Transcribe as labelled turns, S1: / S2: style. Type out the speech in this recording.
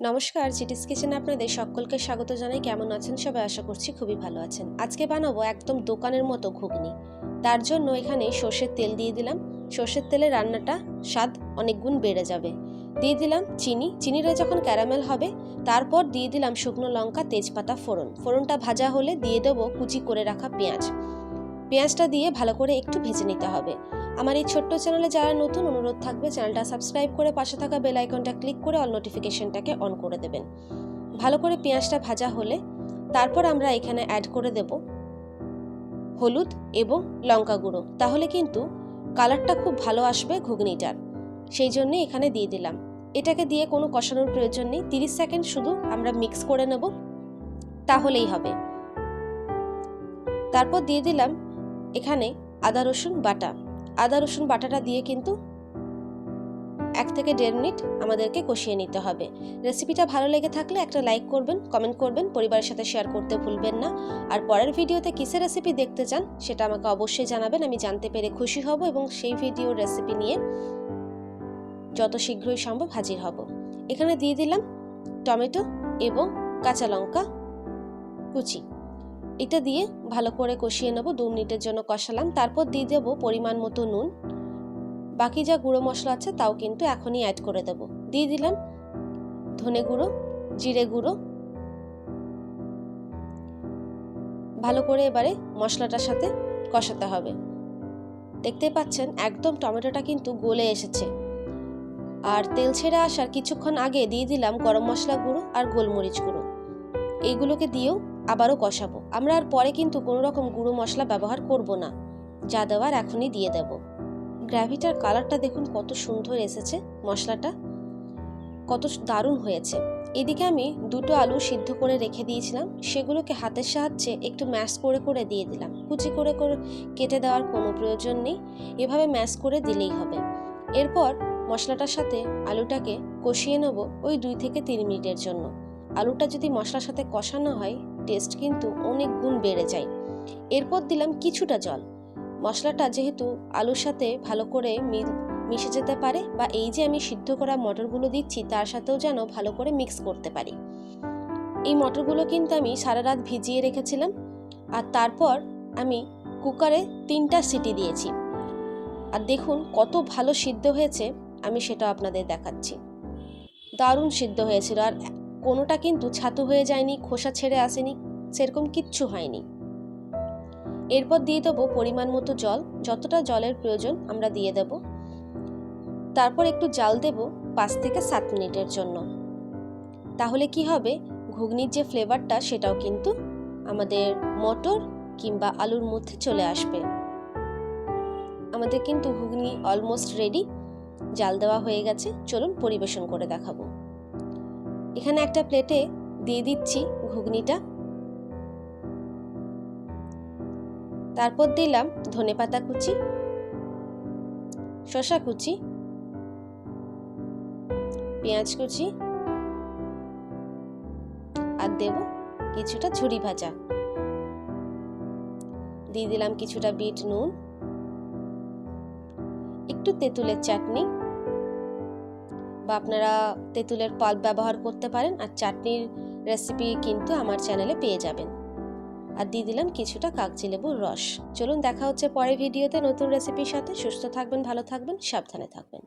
S1: নমস্কার চিটিস কিচেনে আপনাদের সকলকে স্বাগত জানাই। কেমন আছেন? সবাই আশা করছি খুবই ভালো আছেন। আজকে বানাবো একদম দোকানের মতো ঘুগনি। তার জন্য এখানে সর্ষের তেল দিয়ে দিলাম। সর্ষের তেলে রান্নাটা স্বাদ অনেক গুণ বেড়ে যাবে। দিয়ে দিলাম চিনি। চিনিটা যখন ক্যারামেল হবে, তারপর দিয়ে দিলাম শুকনো লঙ্কা, তেজপাতা, ফোড়ন। ফোড়নটা ভাজা হলে দিয়ে দেবো কুচি করে রাখা পেঁয়াজ। পেঁয়াজটা দিয়ে ভালো করে একটু ভেজে নিতে হবে। আমার এই ছোট্ট চ্যানেলে যারা নতুন, অনুরোধ থাকবে চ্যানেলটা সাবস্ক্রাইব করে পাশে থাকা বেল আইকনটা ক্লিক করে অল নোটিফিকেশনটাকে অন করে দেবেন। ভালো করে পেঁয়াজটা ভাজা হলে তারপর আমরা এখানে অ্যাড করে দেব হলুদ এবং লঙ্কা গুঁড়ো। তাহলে কিন্তু কালারটা খুব ভালো আসবে ঘুগনিটার। সেই জন্যে এখানে দিয়ে দিলাম। এটাকে দিয়ে কোনো কষানোর প্রয়োজন নেই। তিরিশ সেকেন্ড শুধু আমরা মিক্স করে নেব। তাহলেই হবে। তারপর দিয়ে দিলাম এখানে আদা, রসুন বাটা। আদা, রসুন বাটাটা দিয়ে কিন্তু এক থেকে দেড় মিনিট আমাদেরকে কষিয়ে নিতে হবে। রেসিপিটা ভালো লেগে থাকলে একটা লাইক করবেন, কমেন্ট করবেন, পরিবারের সাথে শেয়ার করতে ভুলবেন না। আর পরের ভিডিওতে কিসের রেসিপি দেখতে চান সেটা আমাকে অবশ্যই জানাবেন, আমি জানতে পেরে খুশি হব এবং সেই ভিডিওর রেসিপি নিয়ে যত শীঘ্রই সম্ভব হাজির হব। এখানে দিয়ে দিলাম টমেটো এবং কাঁচা লঙ্কা কুচি। এটা দিয়ে ভালো করে কষিয়ে নেব, দু মিনিটের জন্য কষালাম। তারপর দিয়ে দেবো পরিমাণ মতো নুন। বাকি যা গুঁড়ো মশলা আছে তাও কিন্তু এখনই অ্যাড করে দেবো। দিয়ে দিলাম ধনে গুঁড়ো, জিরে গুঁড়ো। ভালো করে এবারে মশলাটার সাথে কষাতে হবে। দেখতে পাচ্ছেন একদম টমেটোটা কিন্তু গলে এসেছে। আর তেল ছেড়ে আসার কিছুক্ষণ আগে দিয়ে দিলাম গরম মশলা গুঁড়ো আর গোলমরিচ গুঁড়ো। এইগুলোকে দিয়েও আবারও কষাবো। আমরা আর পরে কিন্তু কোনো রকম গুঁড়ো মশলা ব্যবহার করব না। যা দেওয়ার এখনই দিয়ে দেব। গ্র্যাভিটার কালারটা দেখুন কত সুন্দর এসেছে মশলাটা। কত দারুণ হয়েছে। এদিকে আমি দুটো আলু সিদ্ধ করে রেখে দিয়েছিলাম। সেগুলোকে হাতের সাহায্যে একটু ম্যাশ করে করে দিয়ে দিলাম। কুচি করে করে কেটে দেওয়ার কোনো প্রয়োজন নেই। এভাবে ম্যাশ করে দিলেই হবে। এরপর মশলাটার সাথে আলুটাকে কষিয়ে নেব ওই দুই থেকে তিন মিনিটের জন্য। আলুটা যদি মশলার সাথে কষানো হয় টেস্ট কিন্তু অনেক গুণ বেড়ে যায়। এরপর দিলাম কিছুটা জল। মশলাটা যেহেতু আলুর সাথে ভালো করে মিল মিশে যেতে পারে বা এই যে আমি সিদ্ধ করা মটরগুলো দিচ্ছি, তার সাথেও যেন ভালো করে মিক্স করতে পারি। এই মটরগুলো কিন্তু আমি সারা রাত ভিজিয়ে রেখেছিলাম আর তারপর আমি কুকারে তিনটা সিটি দিয়েছি। আর দেখুন কত ভালো সিদ্ধ হয়েছে, আমি সেটা আপনাদের দেখাচ্ছি। দারুণ সিদ্ধ হয়েছিল আর কোনোটা কিন্তু ছাতু হয়ে যায়নি, খোসা ছেড়ে আসেনি, সেরকম কিচ্ছু হয়নি। এরপর দিয়ে দেবো পরিমাণ মতো জল, যতটা জলের প্রয়োজন আমরা দিয়ে দেব। তারপর একটু জাল দেব পাঁচ থেকে সাত মিনিটের জন্য। তাহলে কি হবে? ঘুগনির যে ফ্লেভারটা, সেটাও কিন্তু আমাদের মটর কিংবা আলুর মধ্যে চলে আসবে। আমাদের কিন্তু ঘুগনি অলমোস্ট রেডি, জাল দেওয়া হয়ে গেছে, চলুন পরিবেশন করে দেখাবো। এখানে একটা প্লেটে দিয়ে দিচ্ছি ঘুগনিটা। তারপর দিলাম ধনে পাতা কুচি শশা কুচি, পেঁয়াজ কুচি, আর দেব কিছুটা ঝুড়ি ভাজা। দিয়ে দিলাম কিছুটা বিট নুন, একটু তেঁতুলের চাটনি বা আপনারা তেঁতুলের পাল্প ব্যবহার করতে পারেন আর চাটনির রেসিপি কিন্তু আমার চ্যানেলে পেয়ে যাবেন। আর দিয়ে দিলাম কিছুটা কাগজি লেবুর রস। চলুন দেখা হচ্ছে পরে ভিডিওতে নতুন রেসিপির সাথে। সুস্থ থাকবেন, ভালো থাকবেন, সাবধানে থাকবেন।